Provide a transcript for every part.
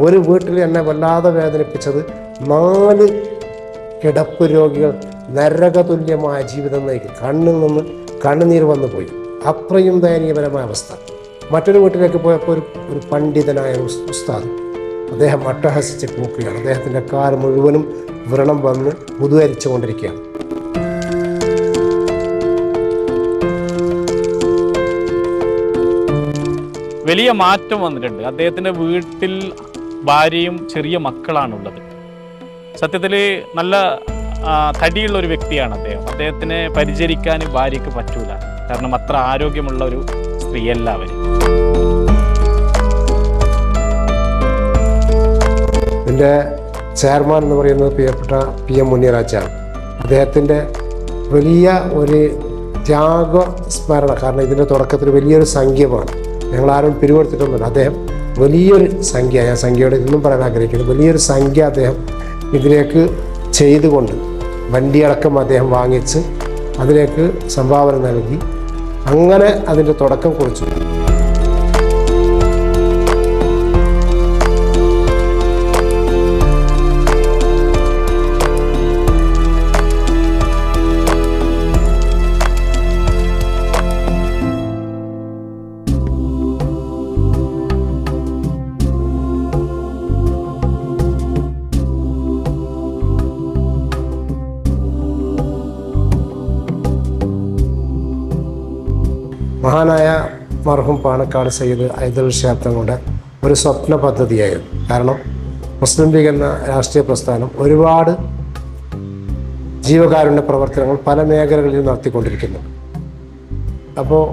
ഒരു വീട്ടിൽ എന്നെ വല്ലാതെ വേദനിപ്പിച്ചത് നാല് കിടപ്പ് രോഗികൾ നരകതുല്യമായ ജീവിതം നയിക്കും. കണ്ണിൽ നിന്ന് കണ്ണുനീർ വന്നു പോയി. അത്രയും ദയനീയപരമായ അവസ്ഥ. മറ്റൊരു വീട്ടിലേക്ക് പോയപ്പോൾ ഒരു ഒരു പണ്ഡിതനായ ഉസ്താദ് അദ്ദേഹം അട്ടഹസിച്ച് പോക്കുകയാണ്. അദ്ദേഹത്തിന്റെ കാർ മുഴുവനും വ്രണം വന്ന് പുതുവരിച്ചു വലിയ മാറ്റം വന്നിട്ടുണ്ട്. അദ്ദേഹത്തിന്റെ വീട്ടിൽ ഭാര്യയും ചെറിയ മക്കളാണുള്ളത്. സത്യത്തിൽ നല്ല തടിയുള്ള ഒരു വ്യക്തിയാണ് അദ്ദേഹം. അദ്ദേഹത്തിനെ പരിചരിക്കാൻ ഭാര്യയ്ക്ക് പറ്റൂല. കാരണം അത്ര ആരോഗ്യമുള്ള ഒരു സ്ത്രീയല്ല അവർ എന്റെ ചെയർമാൻ എന്ന് പറയുന്നത് പ്രിയപ്പെട്ട പി എം മുനിയറാച്ചാണ്. അദ്ദേഹത്തിന്റെ വലിയ ഒരു ത്യാഗ സ്മരണ കാരണം ഇതിന്റെ തുടക്കത്തിൽ വലിയൊരു സംഖ്യമാണ്. ഞങ്ങളാരും പിരിവെടുത്തിട്ടൊന്നുമില്ല അദ്ദേഹം വലിയൊരു സംഖ്യ ഞാൻ സംഖ്യയുടെ ഇന്നും പറയാൻ ആഗ്രഹിക്കുന്നു. വലിയൊരു സംഖ്യ അദ്ദേഹം ഇതിലേക്ക് ചെയ്തുകൊണ്ട് വണ്ടിയടക്കം അദ്ദേഹം വാങ്ങിച്ച് അതിലേക്ക് സംഭാവന നൽകി. അങ്ങനെ അതിന്റെ തുടക്കം കുറിച്ചു. മഹാനായ മർഹും പാണക്കാട് സയ്യിദ് ഐദൽ ക്ഷേത്രങ്ങളുടെ ഒരു സ്വപ്ന പദ്ധതിയായിരുന്നു. കാരണം മുസ്ലിം ലീഗ് എന്ന രാഷ്ട്രീയ പ്രസ്ഥാനം ഒരുപാട് ജീവകാരുണ്യ പ്രവർത്തനങ്ങൾ പല മേഖലകളിലും നടത്തിക്കൊണ്ടിരിക്കുന്നു. അപ്പോൾ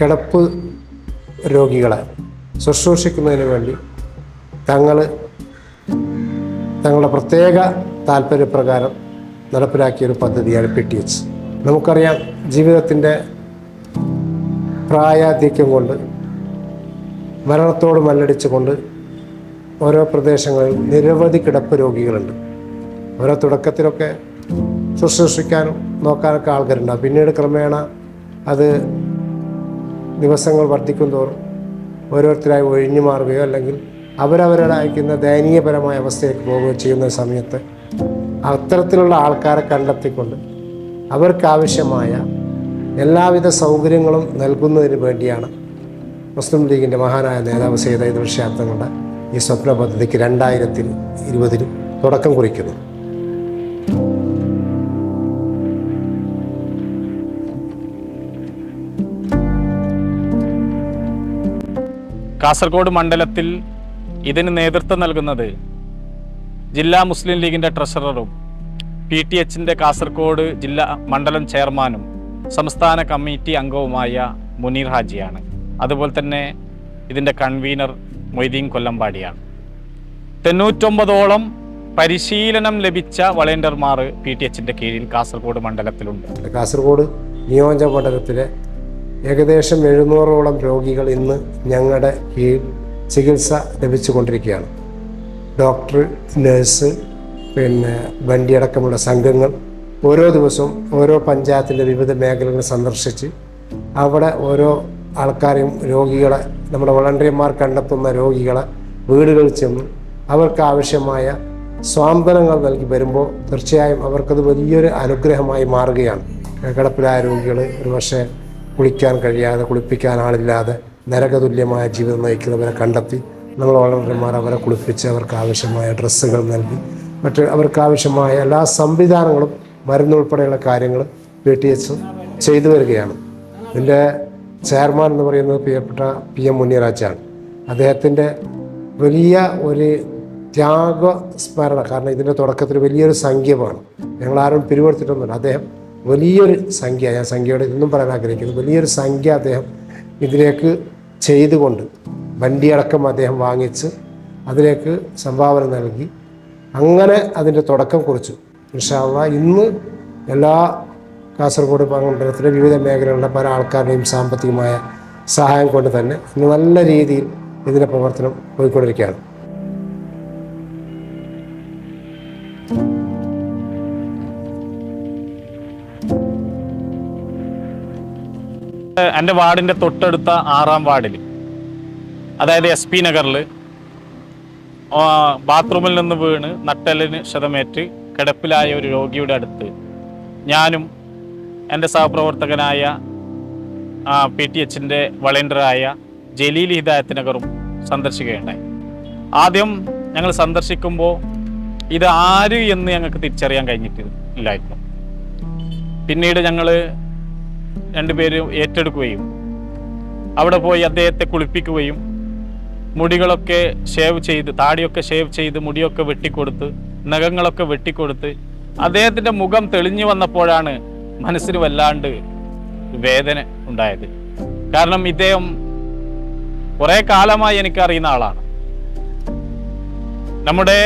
കിടപ്പ് രോഗികളെ ശുശ്രൂഷിക്കുന്നതിന് വേണ്ടി തങ്ങൾ തങ്ങളുടെ പ്രത്യേക താല്പര്യപ്രകാരം നടപ്പിലാക്കിയ ഒരു പദ്ധതിയാണ് പി ടി എച്ച്. നമുക്കറിയാം ജീവിതത്തിന്റെ പ്രായാധിക്യം കൊണ്ട് മരണത്തോട് മല്ലടിച്ചുകൊണ്ട് ഓരോ പ്രദേശങ്ങളിൽ നിരവധി കിടപ്പ് രോഗികളുണ്ട്. ഓരോ തുടക്കത്തിലൊക്കെ ശുശ്രൂഷിക്കാനും നോക്കാനൊക്കെ ആൾക്കാരുണ്ടാവും. പിന്നീട് ക്രമേണ അത് ദിവസങ്ങൾ വർദ്ധിക്കും തോറും ഓരോരുത്തരായി ഒഴിഞ്ഞു മാറുകയോ അല്ലെങ്കിൽ അവരവരുടെ അയക്കുന്ന ദയനീയപരമായ അവസ്ഥയിലേക്ക് പോവുകയോ ചെയ്യുന്ന സമയത്ത് അത്തരത്തിലുള്ള ആൾക്കാരെ കണ്ടെത്തിക്കൊണ്ട് അവർക്കാവശ്യമായ എല്ലാവിധ സൗകര്യങ്ങളും നൽകുന്നതിന് വേണ്ടിയാണ് മുസ്ലിം ലീഗിന്റെ മഹാനായ നേതാവ് സയ്യിദ് ഐദുൽ ക്ഷേത്രങ്ങളുടെ ഈ സ്വപ്ന പദ്ധതിക്ക് രണ്ടായിരത്തി ഇരുപതിൽ തുടക്കം കുറിക്കുന്നു കാസർഗോഡ് മണ്ഡലത്തിൽ ഇതിന് നേതൃത്വം നൽകുന്നത് ജില്ലാ മുസ്ലിം ലീഗിന്റെ ട്രഷററും പി ടി എച്ചിന്റെ കാസർഗോഡ് ജില്ലാ മണ്ഡലം ചെയർമാനും സംസ്ഥാന കമ്മിറ്റി അംഗവുമായ മുനീർ ഹാജിയാണ്. അതുപോലെ തന്നെ ഇതിന്റെ കൺവീനർ മൊയ്തീൻ കൊല്ലമ്പാടിയാണ്. തൊണ്ണൂറ്റൊമ്പതോളം പരിശീലനം ലഭിച്ച വളണ്ടിയർമാർ പി ടി എച്ചിന്റെ കീഴിൽ കാസർഗോഡ് മണ്ഡലത്തിലുണ്ട്. കാസർഗോഡ് നിയോജക മണ്ഡലത്തിലെ ഏകദേശം എഴുന്നൂറോളം രോഗികൾ ഇന്ന് ഞങ്ങളുടെ കീഴിൽ ചികിത്സ ലഭിച്ചുകൊണ്ടിരിക്കുകയാണ്. ഡോക്ടർ നഴ്സ് പിന്നെ വണ്ടിയടക്കമുള്ള സംഘങ്ങൾ ഓരോ ദിവസവും ഓരോ പഞ്ചായത്തിന്റെ വിവിധ മേഖലകൾ സന്ദർശിച്ച് അവിടെ ഓരോ ആൾക്കാരെയും രോഗികളെ നമ്മുടെ വളണ്ടിയർമാർ കണ്ടെത്തുന്ന രോഗികളെ വീടുകളിൽ ചെന്ന് അവർക്ക് ആവശ്യമായ സ്വാന്തനങ്ങൾ നൽകി വരുമ്പോൾ തീർച്ചയായും അവർക്കത് വലിയൊരു അനുഗ്രഹമായി മാറുകയാണ്. കിടപ്പിലായ രോഗികൾ ഒരുപക്ഷെ കുളിക്കാൻ കഴിയാതെ കുളിപ്പിക്കാൻ ആളില്ലാതെ നരകതുല്യമായ ജീവിതം നയിക്കുന്നവരെ കണ്ടെത്തി നമ്മൾ വളണ്ടിയർമാർ അവരെ കുളിപ്പിച്ച് അവർക്ക് ആവശ്യമായ ഡ്രസ്സുകൾ നൽകി. മറ്റ് അവർക്ക് ആവശ്യമായ എല്ലാ സംവിധാനങ്ങളും മരുന്നുൾപ്പെടെയുള്ള കാര്യങ്ങൾ പി ടി എച്ച് ചെയ്തു വരികയാണ്. ഇതിന്റെ ചെയർമാൻ എന്ന് പറയുന്നത് പ്രിയപ്പെട്ട പി എം മുനിയറാച്ചാണ് അദ്ദേഹത്തിന്റെ വലിയ ഒരു ത്യാഗ സ്മരണ കാരണം ഇതിന്റെ തുടക്കത്തിൽ വലിയൊരു സംഖ്യമാണ്. ആരും പിരിവെടുത്തിട്ടൊന്നുമില്ല. അദ്ദേഹം വലിയൊരു സംഖ്യ ഞാൻ സംഖ്യയോട് ഇന്നും പറയാൻ ആഗ്രഹിക്കുന്നു. വലിയൊരു സംഖ്യ അദ്ദേഹം ഇതിലേക്ക് ചെയ്തുകൊണ്ട് വണ്ടിയടക്കം അദ്ദേഹം വാങ്ങിച്ച് അതിലേക്ക് സംഭാവന നൽകി. അങ്ങനെ അതിന്റെ തുടക്കം കുറിച്ചു. ഇൻഷാല്ല ഇന്ന് എല്ലാ കാസർഗോഡ് മണ്ഡലത്തിലെ വിവിധ മേഖലകളിലെ പല ആൾക്കാരുടെയും സാമ്പത്തികമായ സഹായം കൊണ്ട് തന്നെ ഇന്ന് നല്ല രീതിയിൽ ഇതിന്റെ പ്രവർത്തനം പോയിക്കൊണ്ടിരിക്കുകയാണ്. എന്റെ വാർഡിന്റെ തൊട്ടടുത്ത ആറാം വാർഡിൽ അതായത് എസ് പി നഗറിൽ ബാത്റൂമിൽ നിന്ന് വീണ് നട്ടലിന് ക്ഷതമേറ്റ് കിടപ്പിലായ ഒരു രോഗിയുടെ അടുത്ത് ഞാനും എന്റെ സഹപ്രവർത്തകനായ പി ടി എച്ചിന്റെ വളണ്ടിയറായ ജലീൽ ഹിദായത്ത് നഗറും സന്ദർശിക്കുകയുണ്ടായി. ആദ്യം ഞങ്ങൾ സന്ദർശിക്കുമ്പോൾ ഇത് ആര് എന്ന് ഞങ്ങൾക്ക് തിരിച്ചറിയാൻ കഴിഞ്ഞിട്ടില്ലായിരുന്നു. പിന്നീട് ഞങ്ങൾ രണ്ടുപേരും ഏറ്റെടുക്കുകയും അവിടെ പോയി അദ്ദേഹത്തെ കുളിപ്പിക്കുകയും മുടികളൊക്കെ ഷേവ് ചെയ്ത് താടിയൊക്കെ ഷേവ് ചെയ്ത് മുടിയൊക്കെ വെട്ടിക്കൊടുത്ത് നഖങ്ങളൊക്കെ വെട്ടിക്കൊടുത്ത് അദ്ദേഹത്തിന്റെ മുഖം തെളിഞ്ഞു വന്നപ്പോഴാണ് മനസ്സിന് വല്ലാണ്ട് വേദന ഉണ്ടായത്. കാരണം ഇദ്ദേഹം കുറേ കാലമായി എനിക്ക് അറിയുന്ന ആളാണ്. നമ്മുടെ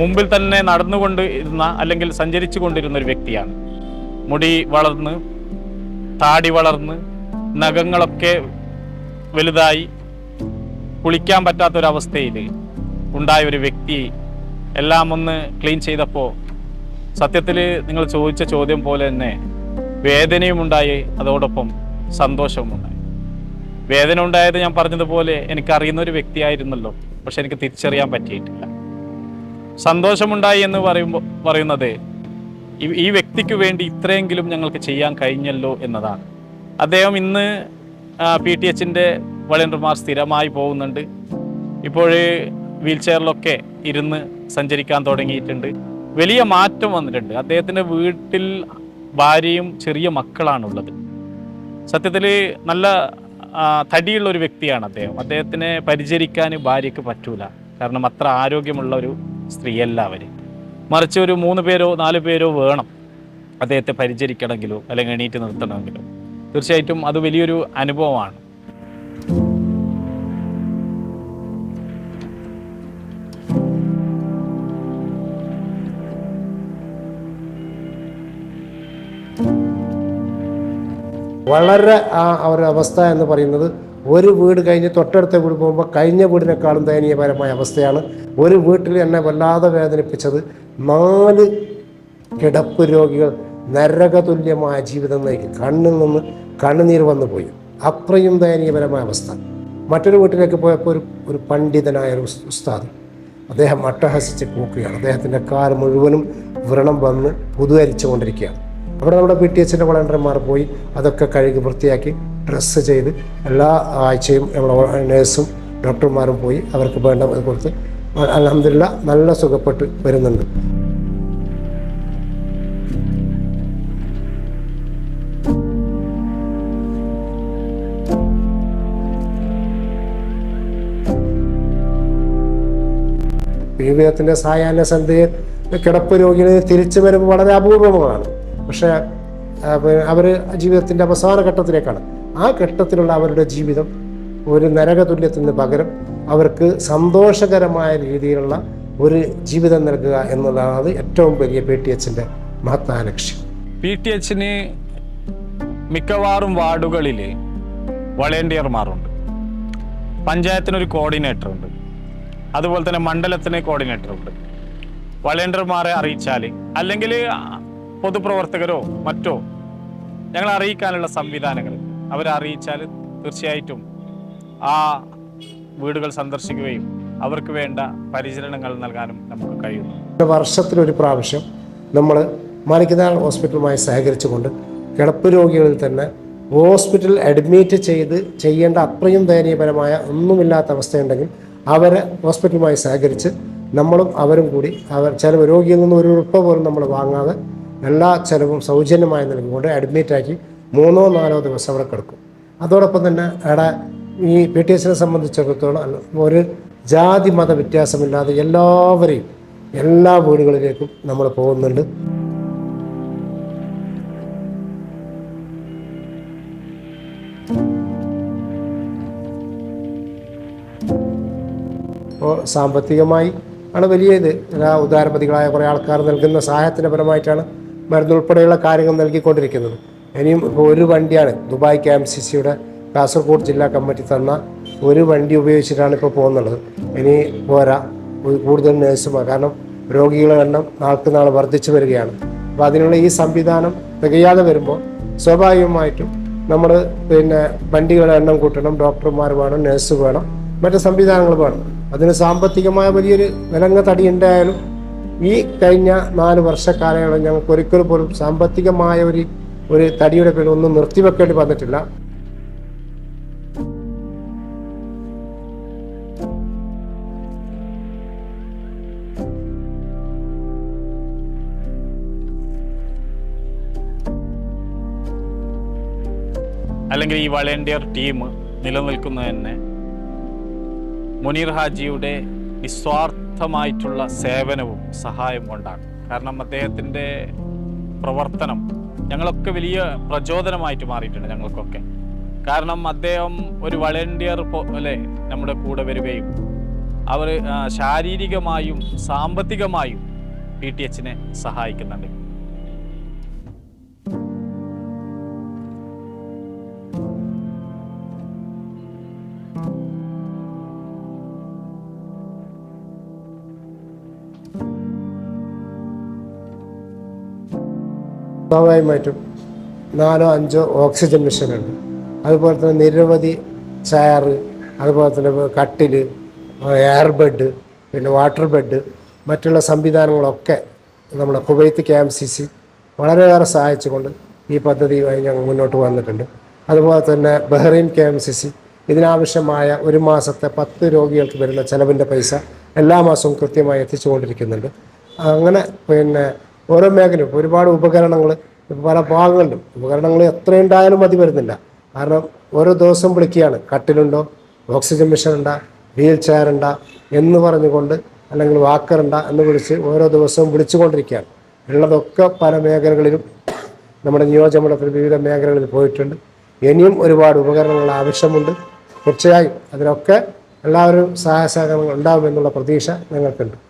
മുമ്പിൽ തന്നെ നടന്നുകൊണ്ട് ഇരുന്ന അല്ലെങ്കിൽ സഞ്ചരിച്ചു കൊണ്ടിരുന്ന ഒരു വ്യക്തിയാണ്. മുടി വളർന്ന് താടി വളർന്ന് നഖങ്ങളൊക്കെ വലുതായി കുളിക്കാൻ പറ്റാത്തൊരവസ്ഥയിൽ ഉണ്ടായ ഒരു വ്യക്തി എല്ലാം ഒന്ന് ക്ലീൻ ചെയ്തപ്പോൾ സത്യത്തിൽ നിങ്ങൾ ചോദിച്ച ചോദ്യം പോലെ തന്നെ വേദനയും ഉണ്ടായി അതോടൊപ്പം സന്തോഷവും ഉണ്ടായി. വേദന ഉണ്ടായത് ഞാൻ പറഞ്ഞതുപോലെ എനിക്കറിയുന്ന ഒരു വ്യക്തിയായിരുന്നല്ലോ പക്ഷെ എനിക്ക് തിരിച്ചറിയാൻ പറ്റിയിട്ടില്ല. സന്തോഷമുണ്ടായി എന്ന് പറയുമ്പോൾ പറയുന്നത് ഈ- വ്യക്തിക്ക് വേണ്ടി ഇത്രയെങ്കിലും ഞങ്ങൾക്ക് ചെയ്യാൻ കഴിഞ്ഞല്ലോ എന്നതാണ്. അദ്ദേഹം ഇന്ന് പി ടി എച്ചിന്റെ വളണ്ടിയർമാർ സ്ഥിരമായി പോകുന്നുണ്ട്. ഇപ്പോൾ വീൽ ചെയറിലൊക്കെ ഇരുന്ന് സഞ്ചരിക്കാൻ തുടങ്ങിയിട്ടുണ്ട്. വലിയ മാറ്റം വന്നിട്ടുണ്ട്. അദ്ദേഹത്തിന്റെ വീട്ടിൽ ഭാര്യയും ചെറിയ മക്കളാണുള്ളത്. സത്യത്തിൽ നല്ല തടിയുള്ള ഒരു വ്യക്തിയാണ് അദ്ദേഹം. അദ്ദേഹത്തിനെ പരിചരിക്കാൻ ഭാര്യയ്ക്ക് പറ്റൂല. കാരണം അത്ര ആരോഗ്യമുള്ള ഒരു സ്ത്രീയല്ല അവർ മറിച്ച് ഒരു മൂന്ന് പേരോ നാല് പേരോ വേണം അദ്ദേഹത്തെ പരിചരിക്കണമെങ്കിലോ അല്ലെങ്കിൽ എണീറ്റ് നിർത്തണമെങ്കിലോ. തീർച്ചയായിട്ടും അത് വലിയൊരു അനുഭവമാണ്. വളരെ ആ ഒരു അവസ്ഥ എന്ന് പറയുന്നത് ഒരു വീട് കഴിഞ്ഞ് തൊട്ടടുത്ത വീട് പോകുമ്പോൾ കഴിഞ്ഞ വീടിനേക്കാളും ദയനീയപരമായ അവസ്ഥയാണ്. ഒരു വീട്ടിൽ എന്നെ വല്ലാതെ വേദനിപ്പിച്ചത് നാല് കിടപ്പ് രോഗികൾ നരകതുല്യമായ ജീവിതം നയിക്കും. കണ്ണിൽ നിന്ന് കണ്ണുനീർ വന്നു പോയി. അത്രയും ദയനീയപരമായ അവസ്ഥ. മറ്റൊരു വീട്ടിലേക്ക് പോയപ്പോൾ ഒരു ഒരു പണ്ഡിതനായ ഒരു ഉസ്താദ് അദ്ദേഹം അട്ടഹസിച്ച് കൂക്കുകയാണ്. അദ്ദേഹത്തിന്റെ കാർ മുഴുവനും വ്രണം വന്ന് പുതുവരിച്ചു കൊണ്ടിരിക്കുകയാണ് അവിടെ നമ്മുടെ പി ടി എച്ചിന്റെ വളണ്ടർമാർ പോയി അതൊക്കെ കഴുകി വൃത്തിയാക്കി ഡ്രസ്സ് ചെയ്ത് എല്ലാ ആഴ്ചയും നമ്മുടെ നേഴ്സും ഡോക്ടർമാരും പോയി അവർക്ക് വേണ്ട കൊടുത്ത് അലഹമില്ല നല്ല സുഖപ്പെട്ട് വരുന്നുണ്ട്. ജീവിതത്തിന്റെ സായാഹ്ന സന്ധ്യയിൽ കിടപ്പ് രോഗികൾ തിരിച്ചു വരുമ്പോൾ വളരെ അപൂർവമാണ്. പക്ഷേ അവർ ജീവിതത്തിന്റെ അവസാന ഘട്ടത്തിലേക്കാണ്. ആ ഘട്ടത്തിലുള്ള അവരുടെ ജീവിതം ഒരു നരകതുല്യത്തിന് പകരം അവർക്ക് സന്തോഷകരമായ രീതിയിലുള്ള ഒരു ജീവിതം നൽകുക എന്നുള്ളതാണ് ഏറ്റവും വലിയ പി ടി എച്ചിന്റെ മഹത്തായ ലക്ഷ്യം. പി ടി എച്ചിന് മിക്കവാറും വാർഡുകളിൽ വളണ്ടിയർമാരുണ്ട്. പഞ്ചായത്തിനൊരു കോർഡിനേറ്റർ ഉണ്ട് അതുപോലെ തന്നെ മണ്ഡലത്തിന് കോർഡിനേറ്റർ ഉണ്ട് വളണ്ടിയർമാരെ അറിയിച്ചാൽ അല്ലെങ്കിൽ പൊതുപ്രവർത്തകരോ മറ്റോ ഞങ്ങൾ അറിയിക്കാനുള്ള സംവിധാനങ്ങൾ അവരെ അറിയിച്ചാൽ തീർച്ചയായിട്ടും ആ വീടുകൾ സന്ദർശിക്കുകയും അവർക്ക് വേണ്ട പരിചരണങ്ങൾ നൽകാനും നമുക്ക് കഴിയുന്നു. വർഷത്തിലൊരു പ്രാവശ്യം നമ്മൾ മാണിക്കനാൾ ഹോസ്പിറ്റലുമായി സഹകരിച്ചുകൊണ്ട് കിടപ്പ് രോഗികളിൽ തന്നെ ഹോസ്പിറ്റൽ അഡ്മിറ്റ് ചെയ്ത് ചെയ്യേണ്ട അത്രയും ദയനീയപരമായ ഒന്നുമില്ലാത്ത അവസ്ഥയുണ്ടെങ്കിൽ അവരെ ഹോസ്പിറ്റലുമായി സഹകരിച്ച് നമ്മളും അവരും കൂടി അവർ ചില രോഗിയിൽ നിന്ന് ഒരു ഉറുപ്പ പോലും നമ്മൾ വാങ്ങാതെ എല്ലാ ചിലവും സൗജന്യമായി നൽകിക്കൊണ്ട് അഡ്മിറ്റാക്കി മൂന്നോ നാലോ ദിവസം അവിടെ കിടക്കും. അതോടൊപ്പം തന്നെ അവിടെ ഈ പി ടി എസിനെ സംബന്ധിച്ചിടത്തോളം ഒരു ജാതി മത വ്യത്യാസമില്ലാതെ എല്ലാവരെയും എല്ലാ വീടുകളിലേക്കും നമ്മൾ പോകുന്നുണ്ട്. ഇപ്പോൾ സാമ്പത്തികമായി ആണ് വലിയ ഇത്. എല്ലാ ഉദാരപതികളായ കുറേ ആൾക്കാർ നൽകുന്ന സഹായത്തിന്റെ പരമായിട്ടാണ് മരുന്നുൾപ്പെടെയുള്ള കാര്യങ്ങൾ നൽകിക്കൊണ്ടിരിക്കുന്നത്. ഇനിയും ഒരു വണ്ടിയാണ് ദുബായ് കെ എം സി സിയുടെ കാസർഗോഡ് ജില്ലാ കമ്മിറ്റി തന്ന ഒരു വണ്ടി ഉപയോഗിച്ചിട്ടാണ് ഇപ്പോൾ പോകുന്നുള്ളത്. ഇനി പോരാ. കൂടുതൽ നേഴ്സുമാർ കാരണം രോഗികളുടെ എണ്ണം നാൾക്ക് നാൾ വർദ്ധിച്ചു വരികയാണ്. അപ്പോൾ അതിനുള്ള ഈ സംവിധാനം തികയാതെ വരുമ്പോൾ സ്വാഭാവികമായിട്ടും നമ്മൾ പിന്നെ വണ്ടികളുടെ എണ്ണം കൂട്ടണം. ഡോക്ടർമാർ വേണം നഴ്സ് വേണം മറ്റ് സംവിധാനങ്ങൾ വേണം. അതിന് സാമ്പത്തികമായ വലിയൊരു വിലങ്ങ തടി ഉണ്ടായാലും ഈ കഴിഞ്ഞ നാല് വർഷക്കാലയളവ് ഞങ്ങൾക്ക് ഒരിക്കലും പോലും സാമ്പത്തികമായ ഒരു ഒരു തടിയുടെ പേരിൽ ഒന്നും നിർത്തിവെക്കേണ്ടി വന്നിട്ടില്ല. അല്ലെങ്കിൽ ഈ വളണ്ടിയർ ടീം നിലനിൽക്കുന്നത് തന്നെ മുനീർ ഹാജിയുടെ നിസ്വാർത്ഥമായിട്ടുള്ള സേവനവും സഹായവും കൊണ്ടാണ് കാരണം അദ്ദേഹത്തിന്റെ പ്രവർത്തനം ഞങ്ങളൊക്കെ വലിയ പ്രചോദനമായിട്ട് മാറിയിട്ടുണ്ട് ഞങ്ങൾക്കൊക്കെ. കാരണം അദ്ദേഹം ഒരു വളണ്ടിയർ പോലെ നമ്മുടെ കൂടെ വരികയും അവർ ശാരീരികമായും സാമ്പത്തികമായും പി ടി എച്ചിനെ സഹായിക്കുന്നുണ്ട്. സ്വാഭാവികമായിട്ടും നാലോ അഞ്ചോ ഓക്സിജൻ മെഷീനുണ്ട്. അതുപോലെ തന്നെ നിരവധി ചെയർ അതുപോലെ തന്നെ കട്ടിൽ എയർ ബെഡ് പിന്നെ വാട്ടർ ബെഡ് മറ്റുള്ള സംവിധാനങ്ങളൊക്കെ നമ്മുടെ Kuwait K M C C വളരെയേറെ സഹായിച്ചുകൊണ്ട് ഈ പദ്ധതിയുമായി ഞങ്ങൾ മുന്നോട്ട് വന്നിട്ടുണ്ട്. അതുപോലെ തന്നെ Bahrain K M C C ഇതിനാവശ്യമായ ഒരു മാസത്തെ പത്ത് രോഗികൾക്ക് വരുന്ന ചെലവിന്റെ പൈസ എല്ലാ മാസവും കൃത്യമായി എത്തിച്ചുകൊണ്ടിരിക്കുന്നുണ്ട്. അങ്ങനെ പിന്നെ ഓരോ മേഖലയും. ഒരുപാട് ഉപകരണങ്ങൾ പല ഭാഗങ്ങളിലും ഉപകരണങ്ങൾ എത്രയുണ്ടായാലും മതി വരുന്നില്ല. കാരണം ഓരോ ദിവസം വിളിക്കുകയാണ്. കട്ടിലുണ്ടോ? ഓക്സിജൻ മെഷീൻ ഉണ്ടാ വീൽ ചെയർ ഉണ്ടാ എന്ന് പറഞ്ഞുകൊണ്ട് അല്ലെങ്കിൽ വാക്കർ എന്ന് വിളിച്ച് ഓരോ ദിവസവും വിളിച്ചുകൊണ്ടിരിക്കുകയാണ്. ഉള്ളതൊക്കെ പല മേഖലകളിലും നമ്മുടെ നിയോജകമണ്ഡലത്തിൽ വിവിധ മേഖലകളിൽ പോയിട്ടുണ്ട്. ഇനിയും ഒരുപാട് ഉപകരണങ്ങൾ ആവശ്യമുണ്ട്. തീർച്ചയായും അതിനൊക്കെ എല്ലാവരും സഹായ സഹകരണങ്ങൾ ഉണ്ടാകുമെന്നുള്ള പ്രതീക്ഷ ഞങ്ങൾക്കുണ്ട്.